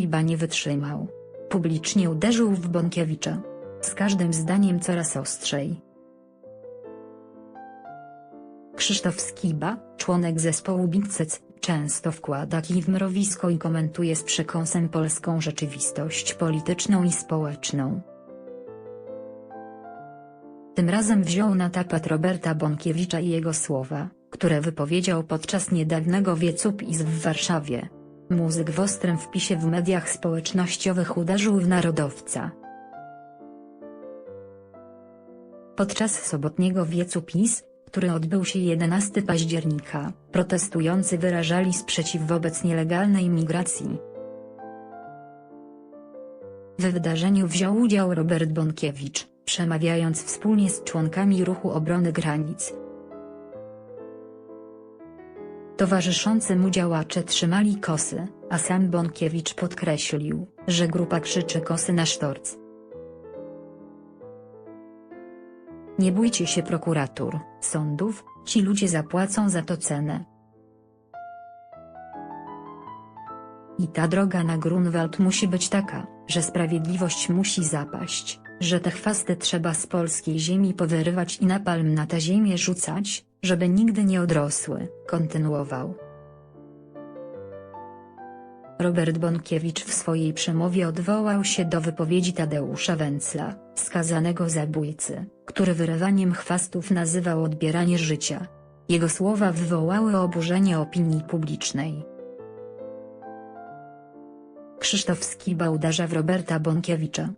Skiba nie wytrzymał. Publicznie uderzył w Bąkiewicza. Z każdym zdaniem coraz ostrzej. Krzysztof Skiba, członek zespołu Bigcec, często wkłada kij w mrowisko i komentuje z przekąsem polską rzeczywistość polityczną i społeczną. Tym razem wziął na tapet Roberta Bąkiewicza i jego słowa, które wypowiedział podczas niedawnego wiecu PiS w Warszawie. Muzyk w ostrym wpisie w mediach społecznościowych uderzył w narodowca. Podczas sobotniego wiecu PiS, który odbył się 11 października, protestujący wyrażali sprzeciw wobec nielegalnej migracji. W wydarzeniu wziął udział Robert Bąkiewicz, przemawiając wspólnie z członkami ruchu obrony granic. Towarzyszący mu działacze trzymali kosy, a sam Bąkiewicz podkreślił, że grupa krzyczy kosy na sztorc. Nie bójcie się prokuratur, sądów, ci ludzie zapłacą za to cenę. I ta droga na Grunwald musi być taka, że sprawiedliwość musi zapaść, że te chwasty trzeba z polskiej ziemi powyrywać i na palm na tę ziemię rzucać, żeby nigdy nie odrosły, kontynuował. Robert Bąkiewicz w swojej przemowie odwołał się do wypowiedzi Tadeusza Węcla, skazanego zabójcy, który wyrywaniem chwastów nazywał odbieranie życia. Jego słowa wywołały oburzenie opinii publicznej. Krzysztof Skiba uderza w Roberta Bąkiewicza.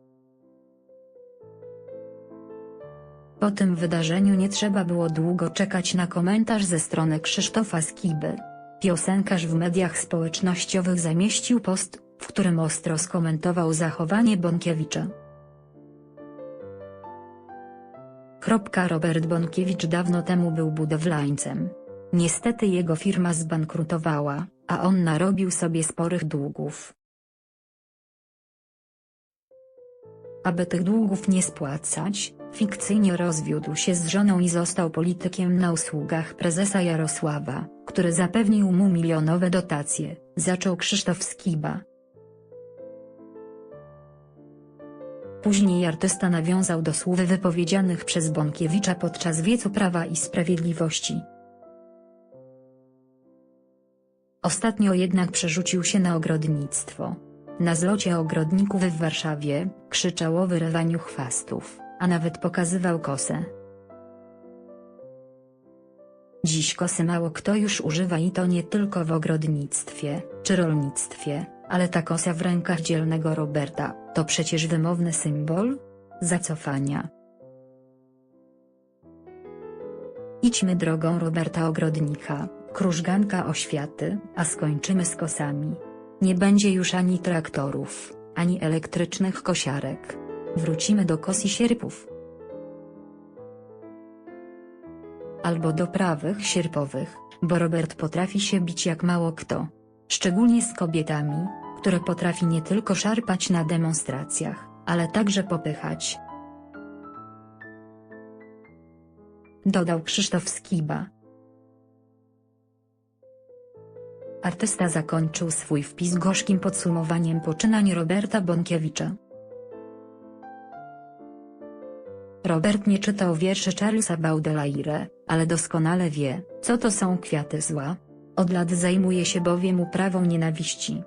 Po tym wydarzeniu nie trzeba było długo czekać na komentarz ze strony Krzysztofa Skiby. Piosenkarz w mediach społecznościowych zamieścił post, w którym ostro skomentował zachowanie Bąkiewicza. Robert Bąkiewicz dawno temu był budowlańcem. Niestety jego firma zbankrutowała, a on narobił sobie sporych długów. Aby tych długów nie spłacać, fikcyjnie rozwiódł się z żoną i został politykiem na usługach prezesa Jarosława, który zapewnił mu milionowe dotacje, zaczął Krzysztof Skiba. Później artysta nawiązał do słów wypowiedzianych przez Bąkiewicza podczas wiecu Prawa i Sprawiedliwości. Ostatnio jednak przerzucił się na ogrodnictwo. Na zlocie ogrodników w Warszawie, krzyczał o wyrywaniu chwastów, a nawet pokazywał kosę. Dziś kosy mało kto już używa i to nie tylko w ogrodnictwie, czy rolnictwie, ale ta kosa w rękach dzielnego Roberta, to przecież wymowny symbol? Zacofania. Idźmy drogą Roberta Ogrodnika, krużganka oświaty, a skończymy z kosami. Nie będzie już ani traktorów, ani elektrycznych kosiarek. Wrócimy do kos i sierpów. Albo do prawych sierpowych, bo Robert potrafi się bić jak mało kto. Szczególnie z kobietami, które potrafi nie tylko szarpać na demonstracjach, ale także popychać. Dodał Krzysztof Skiba. Artysta zakończył swój wpis gorzkim podsumowaniem poczynań Roberta Bąkiewicza. Robert nie czytał wierszy Charlesa Baudelaire, ale doskonale wie, co to są kwiaty zła. Od lat zajmuje się bowiem uprawą nienawiści.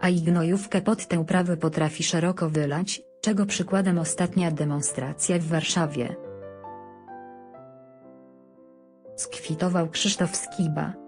A i gnojówkę pod tę uprawę potrafi szeroko wylać, czego przykładem ostatnia demonstracja w Warszawie. Skwitował Krzysztof Skiba.